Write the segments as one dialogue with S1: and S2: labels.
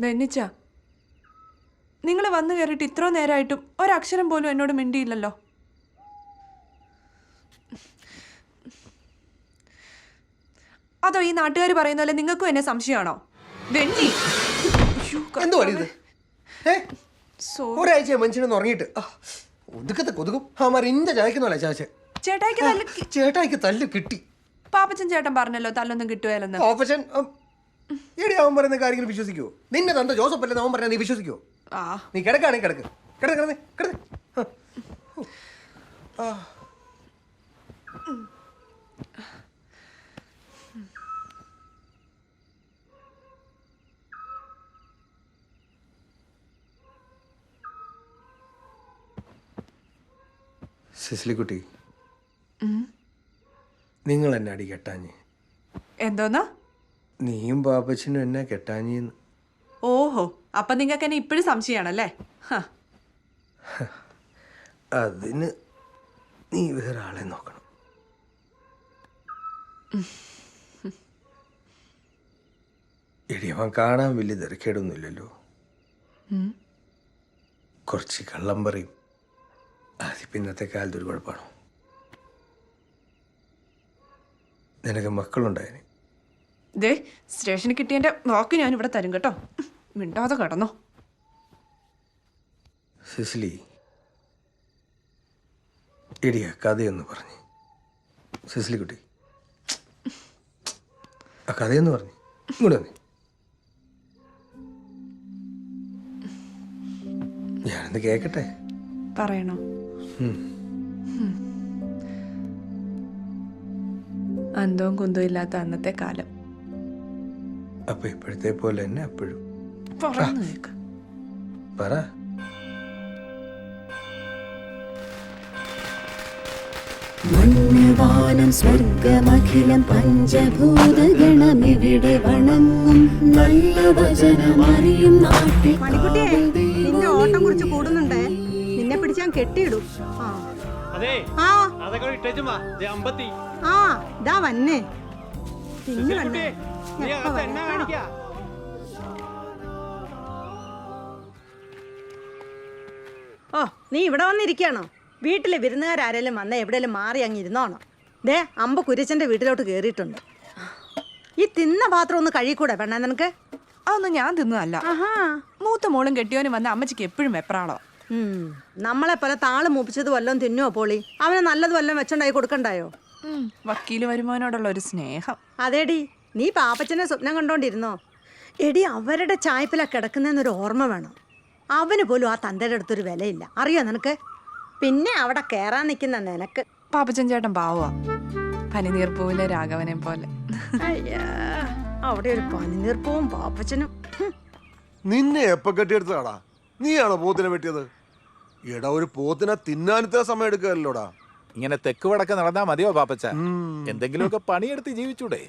S1: ധന്യച്ച നിങ്ങൾ വന്നു കയറിയിട്ട് ഇത്ര നേരമായിട്ടും ഒരക്ഷരം പോലും എന്നോട് മിണ്ടിയില്ലല്ലോ. അതോ ഈ നാട്ടുകാർ പറയുന്ന പോലെ നിങ്ങൾക്കും എന്നെ സംശയമാണോ? വെണ്ണി. അയ്യോ,
S2: എന്തു ഇത്? ഏ?
S1: സോ
S2: ഒരാഴ്ച മനുഷ്യനൊന്ന് ഉറങ്ങിയിട്ട്. ആ, ഒതുക്കത്തെ കൊതുകും. അവന്മാർ ഇന്റെ ചായക്കുന്നല്ല ചാച്ച
S1: ചേട്ടായിക്ക് നല്ല
S2: ചേട്ടായിക്ക് തല്ല് കിട്ടി.
S1: പാപ്പച്ചൻ ചേട്ടൻ പറഞ്ഞല്ലോ തല്ലൊന്നും കിട്ടുകയല്ലെന്ന്.
S2: ഓപ്പറേഷൻ എടി അവൻ പറയുന്ന കാര്യങ്ങൾ വിശ്വസിക്കുവോ നിന്നെ തന്ത ജോസഫ് അല്ലെന്ന് അവൻ പറഞ്ഞാൽ നീ വിശ്വസിക്കുവോ നീ കിടക്കാണെങ്കിൽ കിടക്ക്. കിടക്ക് കിടന്നേ കിടന്നേ. സിസ്ലിക്കുട്ടി നിങ്ങൾ എന്നെ അടി കെട്ടാഞ്ഞ്.
S1: എന്തോന്നാ?
S2: നീയും ബാബച്ചനും എന്നെ കെട്ടാഞ്ഞിന്ന്.
S1: ഓഹോ അപ്പൊ നിങ്ങൾക്ക് എന്നെ ഇപ്പോഴും സംശയമാണല്ലേ.
S2: അതിന് നീ വേറെ ആളെ നോക്കണം. എടി അവൻ കാണാൻ വലിയ തിരക്കേടൊന്നുമില്ലല്ലോ. കുറച്ച് കള്ളം പറയും. അതിപ്പോ ഇന്നത്തെ കാലത്ത് ഒരു കുഴപ്പമാണോ? നിനക്ക് മക്കളുണ്ടായതിന്
S1: ദേ സ്റ്റേഷനിൽ കിട്ടിയതിന്റെ വാക്ക് ഞാൻ ഇവിടെ തരും കേട്ടോ. മിണ്ടാതെ കടന്നോ.
S2: സിസിലി ഇടിയ കഥയെന്ന് പറഞ്ഞു. സിസിലി കുട്ടി ആ കഥയെന്ന് പറഞ്ഞു. ഇങ്ങോട്ട് വന്നേ. ഞാനൊന്ന് കേക്കട്ടെ?
S1: പറയണോ. അന്തവും കുന്തവും ഇല്ലാത്ത അന്നത്തെ കാലം.
S2: അപ്പൊ ഇപ്പോഴത്തെ പോലെ തന്നെ അപ്പോഴും.
S1: കേക്ക്.
S2: പറ.
S3: മണ്യവാനം സ്വർഗമഖിലം പഞ്ചഭൂതഗണമിവിടെ വണങ്ങും. നല്ല വചനമറിയും നാട്ടിൽ
S4: നിന്റെ ഓട്ടം കുറിച്ച് കൂടുന്നുണ്ടേ? നിന്നെ പിടിച്ചാൻ കെട്ടിയിടും. ആ.
S5: അതെ
S4: ആ.
S5: അതൊക്കെ ഇട്ടേച്ചുമാ. അമ്പത്തി.
S4: ആ ഇതാ വന്നേ. പിന്നെ
S5: കുട്ടി
S4: വന്നേ
S5: നീ അകത്ത് എന്നാ
S4: വരാം?
S5: കാണിക്കാ
S4: ഓ നീ ഇവിടെ വന്നിരിക്കുകയാണോ? വീട്ടിലെ വിരുന്നുകാരാരെങ്കിലും വന്ന എവിടെയെങ്കിലും മാറി അങ്ങ് ഇരുന്നോണം. ദേ അമ്പ കുരിച്ചന്റെ വീട്ടിലോട്ട് കയറിയിട്ടുണ്ട് ഈ തിന്ന പാത്രം ഒന്ന് കഴിക്കൂടെ പെണ്ണ നിനക്ക്?
S1: അതൊന്നും ഞാൻ തിന്നതല്ല
S4: ആഹാ.
S1: മൂത്ത മോളും കെട്ടിയോനും വന്ന അമ്മച്ചിക്ക് എപ്പോഴും വെപ്രാളോ
S4: ഉം. നമ്മളെ പോലെ താൾ മൂപ്പിച്ചത് വല്ലതും തിന്നുവോ പോളി? അവനെ നല്ലത് വല്ലതും വെച്ചുണ്ടായി കൊടുക്കണ്ടായോ?
S1: വക്കീൽ വരുമോനോടുള്ള ഒരു സ്നേഹം.
S4: അതേടി. നീ പാപ്പച്ചനെ സ്വപ്നം കണ്ടോണ്ടിരുന്നോ? എടി അവരുടെ ചായ്പില കിടക്കുന്നതെന്നൊരു ഓർമ്മ വേണം. അവന് പോലും ആ തന്റെ അടുത്തൊരു വിലയില്ല. അറിയോ നിനക്ക്? പിന്നെ അവിടെ കയറാൻ നിൽക്കുന്ന നിനക്ക്.
S1: പാപ്പച്ചൻ ചേട്ടൻ പാവാ പനിനീർപ്പൂവിലെ രാഘവനെ പോലെ.
S4: അയ്യാ അവിടെ ഒരു പനിനീർപ്പൂവും പാപ്പച്ചനും.
S6: നിന്നെ എപ്പ കെട്ടിയെടുത്തതാടാ? നീയാണോ പോത്തിനെ വെട്ടിയത്? എടാ ഒരു പോത്തിനെ തിന്നാനത്തെ സമയം എടുക്കുകയല്ലോടാ
S7: ഇങ്ങനെ തെക്ക് വടക്ക് നടന്നാ മതിയോ പാപ്പച്ച എന്തെങ്കിലുമൊക്കെ പണിയെടുത്ത് ജീവിച്ചൂടെ.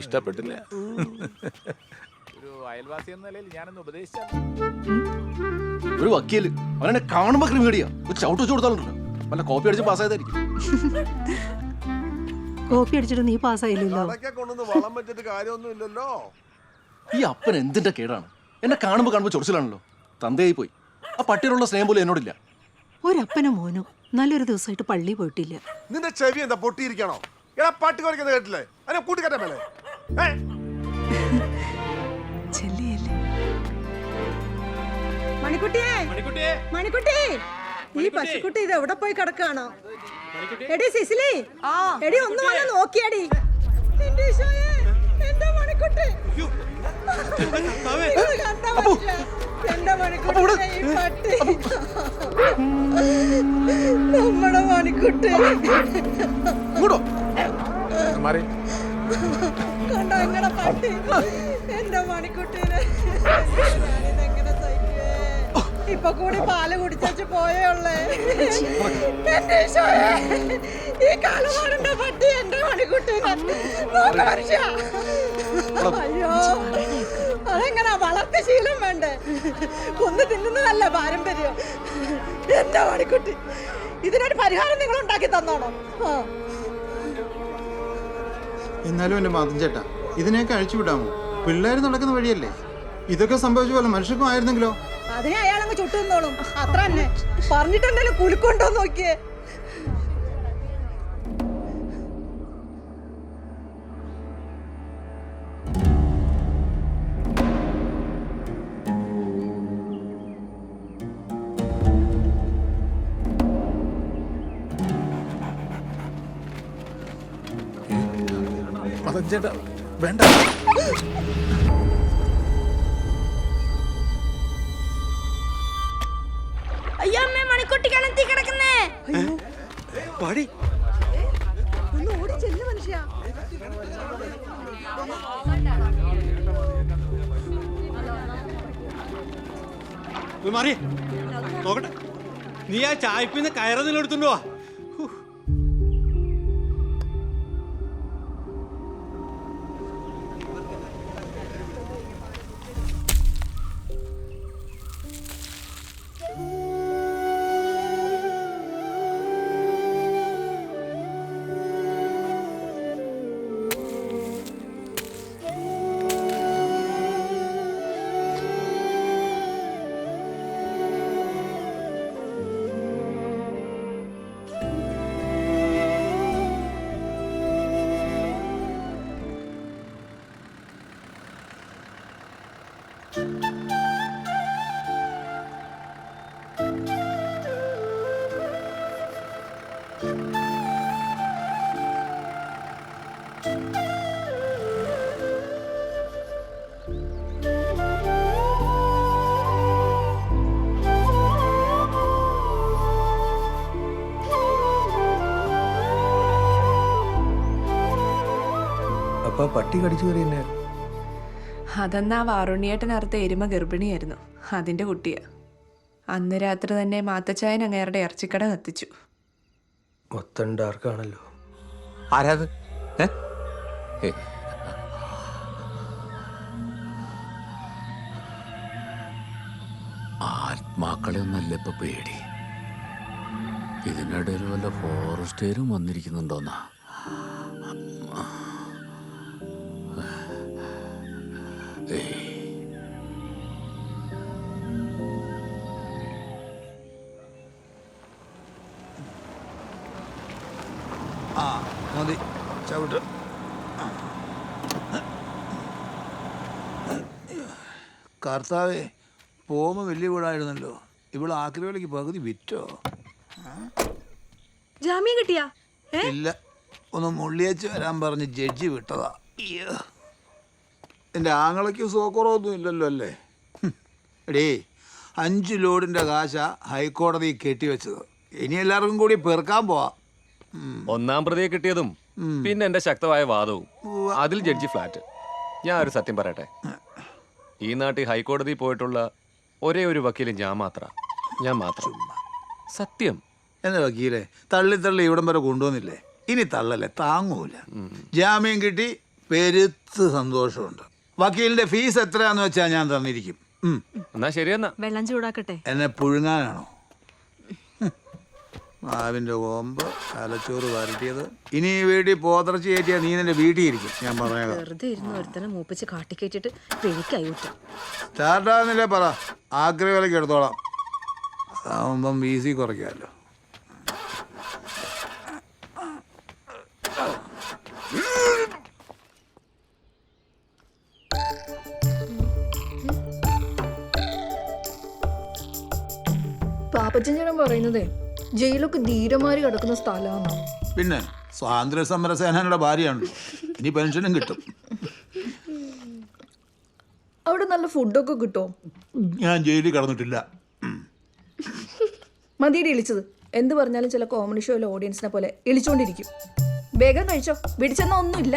S7: ഇഷ്ടപ്പെട്ടില്ല. ഒരു അയൽവാസി എന്ന നിലയിൽ ഞാനൊന്ന് ഉപദേശിച്ചാൽ
S8: ഒരു വക്കീൽ. അവനെ കാണുമ്പോ ക്രിമിനടിയാ ഒരു ചവിട്ട് വെച്ച് കൊടുത്താലുണ്ടല്ലോ. വല്ല കോപ്പി അടിച്ച് പാസ്സായതായിരിക്കും.
S3: കോപ്പി അടിച്ചിട്ട് നീ പാസ്സായില്ലല്ലോ.
S6: കൊണ്ടുവന്ന് വളം വെച്ചിട്ട് കാര്യമൊന്നുമില്ലല്ലോ.
S8: ഈ അപ്പൻ എന്തിന്റെ കേടാണ്? എന്നെ കാണുമ്പോ കാണുമ്പോ ചൊറിച്ചിലാണല്ലോ. തന്തയായി പോയി. ആ പട്ടിയോടുള്ള സ്നേഹം പോലും എന്നോടില്ല.
S3: ഒരപ്പനും മോനും. നല്ലൊരു ദിവസമായിട്ട് പള്ളി പോയിട്ടില്ല.
S6: നിന്റെ ചെവി എന്താ പൊട്ടിയിരിക്കണോ? എടാ പാട്ട് കുറയ്ക്കുന്നത് കേട്ടില്ലേ? അതിനെ കൂട്ടിക്കട്ടെ മേലെ.
S4: മണിക്കുട്ടിയെ. മണിക്കുട്ടി. ഈ പശുക്കുട്ടി ഇത് എവിടെ പോയി കിടക്കാണോ? എടി സിസിലി.
S1: ആ.
S4: എടി ഒന്ന് വന്ന് നോക്കിയടി. എന്റെ മണിക്കുട്ടി. എന്റെ മണിക്കുട്ടി നമ്മുടെ മണിക്കുട്ടി.
S7: മാറി.
S4: കണ്ടോ എങ്ങനെ പട്ടി? എന്റെ മണിക്കുട്ടീനെ. ഞാനിതെങ്ങനെ സഹിക്കുവേ ഇപ്പൊ കൂടി പാൽ കുടിച്ചു പോയേ ഉള്ളേ. എന്റെ ഈശോയെ, ഈ കാലമാണെന്റെ പട്ടി എന്റെ മണിക്കുട്ടീനെ. അയ്യോ. അതെങ്ങനെ വളർത്ത ശീലം വേണ്ടേ? കൊന്നു തിന്നുന്നതല്ല പാരമ്പര്യം. എന്റെ മണിക്കുട്ടി ഇതിനൊരു പരിഹാരം നിങ്ങൾ ഉണ്ടാക്കി തന്നോണം?
S9: എന്നാലും എന്റെ മാതം ചേട്ടാ ഇതിനെയൊക്കെ അഴിച്ചു വിടാമോ? പിള്ളേർ നടക്കുന്ന വഴിയല്ലേ? ഇതൊക്കെ സംഭവിച്ച പോലെ മനുഷ്യർക്കും ആയിരുന്നെങ്കിലോ?
S4: അതിനെ അയാളങ്ങ് ചുട്ടു നിന്നോളും അത്ര തന്നെ. പറഞ്ഞിട്ടുണ്ടല്ലോ കുലുക്കൊണ്ടോ നോക്കിയേ.
S7: ചേട്ടാ വേണ്ട.
S10: അയ്യോ അമ്മേ മണിക്കുട്ടി കിണറ്റി കിടക്കുന്നേ?
S2: പടി.
S4: ഒന്ന് ഓടി ചെല്ലു മനുഷ്യ.
S5: പോയി മാറി. നോക്കട്ടെ. നീ ആ ചായപ്പിന്ന് കയറുന്നില്ല എടുത്തുണ്ടോ
S2: പട്ടി കടിച്ചു കയറി തന്നെ
S1: അതെന്നാ വാറുണ്ണിയേട്ടനറുത്ത എരുമ ഗർഭിണിയായിരുന്നു. അതിന്റെ കുട്ടിയാ. അന്ന് രാത്രി തന്നെ മാത്തച്ചായൻ അങ്ങേരുടെ ഇറച്ചിക്കട കത്തിച്ചു.
S2: മൊത്തം ഡാർക്കാണല്ലോ
S7: ആരാത്?
S11: ആത്മാക്കളെ ഒന്നല്ല ഇപ്പൊ പേടി. ഇതിനിടയിൽ വല്ല ഫോറസ്റ്റുകാരും വന്നിരിക്കുന്നുണ്ടോന്നാ? ഏയ്
S9: മതി ചവിട്ട്. കർത്താവേ പോമ വലിയ വീടായിരുന്നല്ലോ. ഇവിടെ ആക്രവിലേക്ക് പകുതി വിറ്റോ?
S10: ജാമ്യം കിട്ടിയാ?
S9: ഇല്ല. ഒന്ന് മുള്ളിയച്ച് വരാൻ പറഞ്ഞ് ജഡ്ജി വിട്ടതാ. അയ്യോ. എന്റെ ആങ്ങളയ്ക്ക് സോക്കറൊന്നും ഇല്ലല്ലോ അല്ലേ. എടീ അഞ്ച് ലോഡിന്റെ കാശ ഹൈക്കോടതി കെട്ടിവെച്ചത് ഇനി എല്ലാവർക്കും കൂടി പെറുക്കാൻ പോവാ.
S8: ഒന്നാം പ്രതിയെ കിട്ടിയതും പിന്നെ എന്റെ ശക്തമായ വാദവും. അതിൽ ജഡ്ജി ഫ്ലാറ്റ്. ഞാൻ ഒരു സത്യം പറയട്ടെ? ഈ നാട്ടിൽ ഹൈക്കോടതി പോയിട്ടുള്ള ഒരേ ഒരു വക്കീൽ ഞാൻ മാത്ര. ഞാൻ മാത്രം. സത്യം.
S9: എന്നെ വക്കീലെ തള്ളി തള്ളി ഇവിടം വരെ കൊണ്ടുവന്നില്ലേ? ഇനി തള്ളല്ലേ താങ്ങൂല. ജാമ്യം കിട്ടി പെരുത്ത് സന്തോഷമുണ്ട്. വക്കീലിന്റെ ഫീസ് എത്രയാന്ന് വെച്ചാ ഞാൻ തന്നിരിക്കും. ഉം.
S8: എന്നാ ശരിയെന്നാ
S10: വെള്ളം ചൂടാക്കട്ടെ.
S9: എന്നെ പുഴുങ്ങാനാണോ. മാവിന്റെ കോമ്പ് തലച്ചോറ് വരട്ടിയത്. ഇനി ഈ വീട്ടിൽ പോതർച്ച കയറ്റിയാൽ നീ നിന്റെ വീട്ടിൽ ഇരിക്കും. ഞാൻ പറഞ്ഞേക്കാം.
S10: വെറുതെ ഇരുന്ന് ഒരുത്തനെ മൂപ്പിച്ച് കാട്ടിക്കേറ്റിട്ട് പെരിക്കായി വിട്ടു
S9: സ്റ്റാർട്ടാകുന്നില്ലേ പറ. ആക്രി വിലക്ക് എടുത്തോളാം. അതാവുമ്പം വി സി കുറയ്ക്കാമല്ലോ.
S10: പാപ്പച്ചൻ ചേട്ടൻ പറയുന്നതേ ജയിലൊക്കെ ധീരമാരി കിടക്കുന്ന സ്ഥലമാണ്
S9: പിന്നെ സ്വാതന്ത്ര്യ സമര സേനാനിയുടെ ഭാര്യയാണ്. ഇനി പെൻഷനും കിട്ടും.
S10: അവിടെ നല്ല ഫുഡൊക്കെ കിട്ടോ?
S9: ഞാൻ ജയിലിൽ കടന്നിട്ടില്ല.
S10: മതിയുടെ ഇളിച്ചത്. എന്ത് പറഞ്ഞാലും ചില കോമഡി ഷോയിലെ ഓഡിയൻസിനെ പോലെ ഇളിച്ചോണ്ടിരിക്കും. വേഗം കഴിച്ചോ. പിടിച്ചെന്ന ഒന്നുമില്ല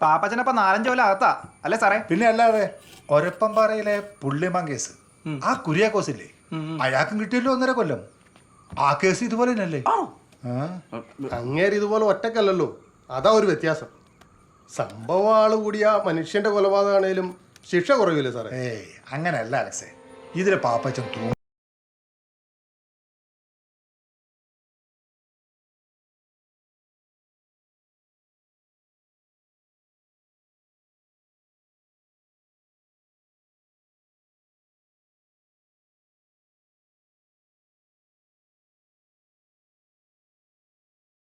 S7: പാപ്പച്ചനപ്പ നാലഞ്ച് കൊല്ലം അകത്താ. അല്ലേ സാറേ?
S12: പിന്നെ അല്ലാതെ ഒരപ്പംപാറയിലെ പുള്ളിമാൻ കേസ് ആ കുര്യാക്കോസില്ലേ? അയാൾക്കും കിട്ടിയല്ലോ ഒന്നര കൊല്ലം. ആ കേസ് ഇതുപോലെ തന്നെയല്ലേ? ആ.
S2: അങ്ങേര് ഇതുപോലെ ഒറ്റക്കല്ലല്ലോ. അതാ ഒരു വ്യത്യാസം. സംഭവം ആൾ കൂടിയ മനുഷ്യന്റെ കൊലപാതകമാണേലും ശിക്ഷ കുറയൂലേ സാറേ?
S12: ഏയ് അങ്ങനെയല്ല അലക്സേ. ഇതിലെ പാപ്പച്ചൻ തൂ